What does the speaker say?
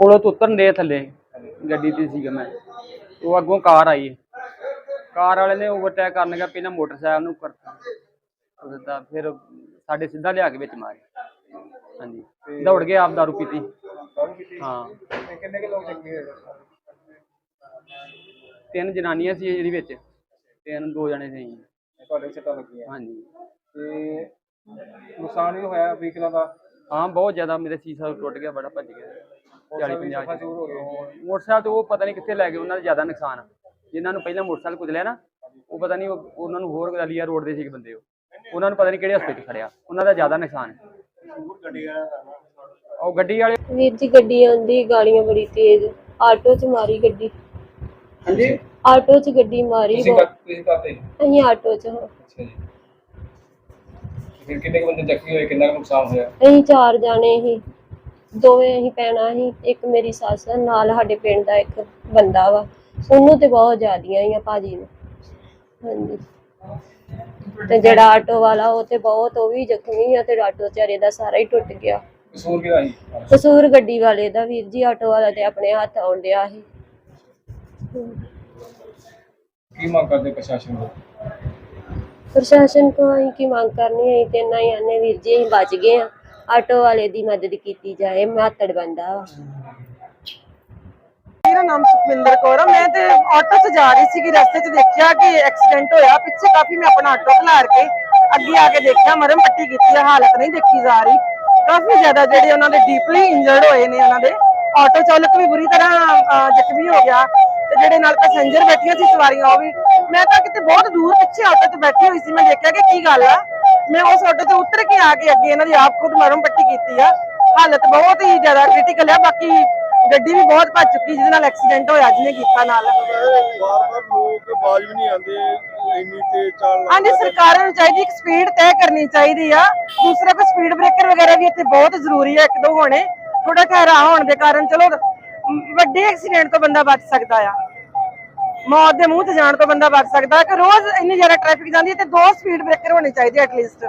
ਪੁਲ ਤੋਂ ਉਤਰਨ ਦੇ ਥੱਲੇ ਗੱਡੀ ਤੇ ਸੀਗਾ ਮੈਂ। ਉਹ ਅੱਗੋਂ ਕਾਰ ਆਈ। ਕਾਰ ਵਾਲੇ ਨੇ ਓਵਰਟੇਕ ਕਰਨ ਗਿਆ ਪਹਿਲਾਂ ਮੋਟਰਸਾਈਕਲ ਨੂੰ ਕਰਤਾ ਉਹ ਦਿੱਤਾ ਫਿਰ ਸਾਡੇ ਸਿੱਧਾ ਲਿਆ ਕੇ ਵਿੱਚ ਮਾਰਿਆ। ਹਾਂਜੀ। ਦੌੜ ਕੇ ਆਪ ਦਾਰੂ ਪੀਤੀ। ਹਾਂ। ਕਿੰਨੇ ਕੁ ਲੋਕ ਜ਼ਖਮੀ ਹੋਏ? ਤਿੰਨ ਜਨਾਨੀਆਂ ਸੀ ਜਿਹੜੀ ਵਿੱਚ। ਤਿੰਨ ਦੋ ਜਣੇ ਸੀ। ਤੁਹਾਡੇ ਸੱਟਾਂ ਲੱਗੀਆਂ ਹਾਂਜੀ। ਤੇ ਨੁਕਸਾਨ ਵੀ ਹੋਇਆ ਵਹੀਕਲਾਂ ਦਾ? ਹਾਂ ਬਹੁਤ ਜ਼ਿਆਦਾ ਮੇਰੇ ਸੀਸਾ ਟੁੱਟ ਗਿਆ ਬੜਾ ਭੱਜ ਗਿਆ। 40 50 ਚੂਰ ਹੋ ਗਏ ਮੋਟਰਸਾਈਕਲ ਤੇ ਉਹ ਪਤਾ ਨਹੀਂ ਕਿੱਥੇ ਲੈ ਗਏ ਉਹਨਾਂ ਦਾ ਜ਼ਿਆਦਾ ਨੁਕਸਾਨ। ਆ। ਜਿਨ੍ਹਾਂ ਨੂੰ ਪਹਿਲਾਂ ਮੋਟਰਸਾਈਕਲ ਕੁਚਲਿਆ ਨਾ ਉਹ ਪਤਾ ਨਹੀਂ ਉਹ- ਉਹਨਾਂ ਨੂੰ ਹੋਰ ਗਲੀਆ ਰੋਡ ਦੇ ਸੀ ਬੰਦੇ ਉਹ। ਉਹਨਾਂ ਨੂੰ ਪਤਾ ਨਹੀਂ ਕਿਹੜੇ ਹਸਪਤਾਲ ਖੜਿਆ। ਉਹਨਾਂ ਦਾ ਜ਼ਿਆਦਾ ਨੁਕਸਾਨ ਹੈ। ਉਹ ਗੱਡੀ ਵਾਲੇ ਵੀਰ ਜੀ ਗੱਡੀ ਆਉਂਦੀ ਗਾਲੀਆਂ ਬੜੀ ਤੇਜ਼। ਆਟੋ 'ਚ ਮਾਰੀ ਗੱਡੀ। ਹਾਂਜੀ? ਆਟੋ 'ਚ ਗੱਡੀ ਮਾਰੀ ਤੁਸੀਂ ਤੁਸੀਂ ਕਾਤੇ ਅਸੀਂ ਆਟੋ 'ਚ ਹਾਂ। ਅੱਛਾ ਜੀ। ਫਿਰ ਕਿੰਨੇ ਬੰਦੇ ਜ਼ਖਮੀ ਹੋਏ ਕਿੰਨਾ ਨੁਕਸਾਨ ਹੋਇਆ? ਅਸੀਂ ਚਾਰ ਜਾਣੇ ਸੀ ਦੋਵੇਂ ਅਸੀਂ ਪੈਣਾ ਸੀ ਇੱਕ ਮੇਰੀ ਸੱਸ ਆ, ਨਾਲ ਸਾਡੇ ਪਿੰਡ ਦਾ ਇੱਕ ਬੰਦਾ ਵਾ। ਉਹਨੂੰ ਤੇ ਬਹੁਤ ਜ਼ਿਆਦੀਆਂ ਹੀ ਆ ਭਾਜੀ ਨੂੰ। ਹਾਂਜੀ। ਤੇ ਜਿਹੜਾ ਆਟੋ ਵਾਲਾ ਉਹ ਤੇ ਬਹੁਤ ਉਹ ਵੀ ਜ਼ਖਮੀ ਆ ਤੇ ਆਟੋ ਵਿਚਾਰੇ ਦਾ ਸਾਰਾ ਹੀ ਟੁੱਟ ਗਿਆ। ਕਸੂਰ ਕਿਹਦਾ ਸੀ? ਕਸੂਰ ਗੱਡੀ ਵਾਲੇ ਦਾ ਵੀਰ ਜੀ ਆਟੋ ਵਾਲਾ ਤੇ ਆਪਣੇ ਹੱਥ ਆਉਣ ਡਿਆ ਸੀ। ਕੀ ਮੰਗ ਕਰਦੇ ਪ੍ਰਸ਼ਾਸਨ ਤੋਂ? ਪ੍ਰਸ਼ਾਸਨ ਕੋਲ ਅਸੀਂ ਕੀ ਮੰਗ ਕਰਨੀ ਹੈ ਤੇ ਨਾ ਹੀ ਆਨੇ ਵੀਰ ਜੀ ਅਸੀਂ ਬਚ ਗਏ ਆ। ਆਟੋ ਵਾਲੇ ਦੀ ਮਦਦ ਕੀਤੀ ਜਾਏ, ਮਾਤੜ ਬੰਦਾ। ਵਾ ਮੇਰਾ ਨਾਮ ਸੁਖਵਿੰਦਰ ਕੌਰ ਆ। ਮੈਂ ਤੇ ਆਟੋ 'ਚ ਜਾ ਰਹੀ ਸੀਗੀ, ਰਸਤੇ 'ਚ ਦੇਖਿਆ ਕਿ ਐਕਸੀਡੈਂਟ ਹੋਇਆ। ਪਿੱਛੇ ਕਾਫੀ ਮੈਂ ਆਪਣਾ ਆਟੋ ਖਲਾਰ ਕੇ ਅੱਗੇ ਆ ਕੇ ਦੇਖਿਆ ਮਰਮ ਪੱਟੀ ਕੀਤੀ ਆ, ਹਾਲਤ ਨਹੀਂ ਦੇਖੀ ਜਾ ਰਹੀ। ਕਾਫੀ ਜ਼ਿਆਦਾ ਜਿਹੜੇ ਉਹਨਾਂ ਦੇ ਡੀਪਲੀ ਇੰਜਰਡ ਹੋਏ ਨੇ ਉਹਨਾਂ ਦੇ। ਆਟੋ ਚਾਲਕ ਵੀ ਬੁਰੀ ਤਰ੍ਹਾਂ ਜ਼ਖਮੀ ਹੋ ਗਿਆ। ਤੇ ਜਿਹੜੇ ਨਾਲ ਪੈਸੇਂਜਰ ਬੈਠੀਆਂ ਸੀ, ਸਵਾਰੀਆਂ, ਉਹ ਵੀ ਮੈਂ ਤਾਂ ਕਿਤੇ ਬਹੁਤ ਦੂਰ ਪਿੱਛੇ ਆਟੋ 'ਚ ਬੈਠੀ ਹੋਈ ਸੀ। ਮੈਂ ਦੇਖਿਆ ਕਿ ਕੀ ਗੱਲ ਆ। ਮੈਂ ਉਸ ਆਟੋ 'ਚ ਉਤਰ ਕੇ ਆ ਕੇ ਅੱਗੇ ਇਹਨਾਂ ਦੀ ਆਪ ਖੁਦ ਮਰਮ ਪੱਟੀ ਕੀਤੀ ਆ। ਹਾਲਤ ਬਹੁਤ ਹੀ ਜ਼ਿਆਦਾ ਕ੍ਰਿਟੀਕਲ ਆ ਬਾਕੀ ਗੱਡੀ ਵੀ ਬਹੁਤ ਭੱਜ ਚੁੱਕੀ ਜਿਹਦੇ ਨਾਲ ਐਕਸੀਡੈਂਟ ਹੋਇਆ ਜਿਹਨੇ ਕੀਤਾ ਨਾਲ। ਬਾਰ-ਬਾਰ ਲੋਕ ਬਾਜ ਵੀ ਨਹੀਂ ਆਉਂਦੇ ਇੰਨੀ ਤੇਜ਼ ਚੱਲ ਹਾਂਜੀ ਸਰਕਾਰਾਂ ਨੂੰ ਚਾਹੀਦੀ ਇੱਕ ਸਪੀਡ ਤੈਅ ਕਰਨੀ ਚਾਹੀਦੀ ਆ। ਦੂਸਰਾ ਕੋਈ ਸਪੀਡ ਬ੍ਰੇਕਰ ਵਗੈਰਾ ਵੀ ਇੱਥੇ ਬਹੁਤ ਜ਼ਰੂਰੀ ਹੈ ਇੱਕ ਦੋ ਹੋਣੇ। ਥੋੜਾ ਠਹਿਰਾ ਹੋਣ ਦੇ ਕਾਰਨ ਚਲੋ ਵੱਡੇ ਐਕਸੀਡੈਂਟ ਤੋਂ ਬੰਦਾ ਬਚ ਸਕਦਾ ਆ। ਮੌਤ ਦੇ ਮੂੰਹ ਤੇ ਜਾਣ ਤੋਂ ਬੰਦਾ ਬਚ ਸਕਦਾ ਕਿ ਰੋਜ਼ ਇੰਨੀ ਜ਼ਿਆਦਾ ਟ੍ਰੈਫਿਕ ਜਾਂਦੀ ਹੈ ਤੇ ਦੋ ਸਪੀਡ ਬ੍ਰੇਕਰ ਹੋਣੇ ਚਾਹੀਦੇ ਐਟਲੀਸਟ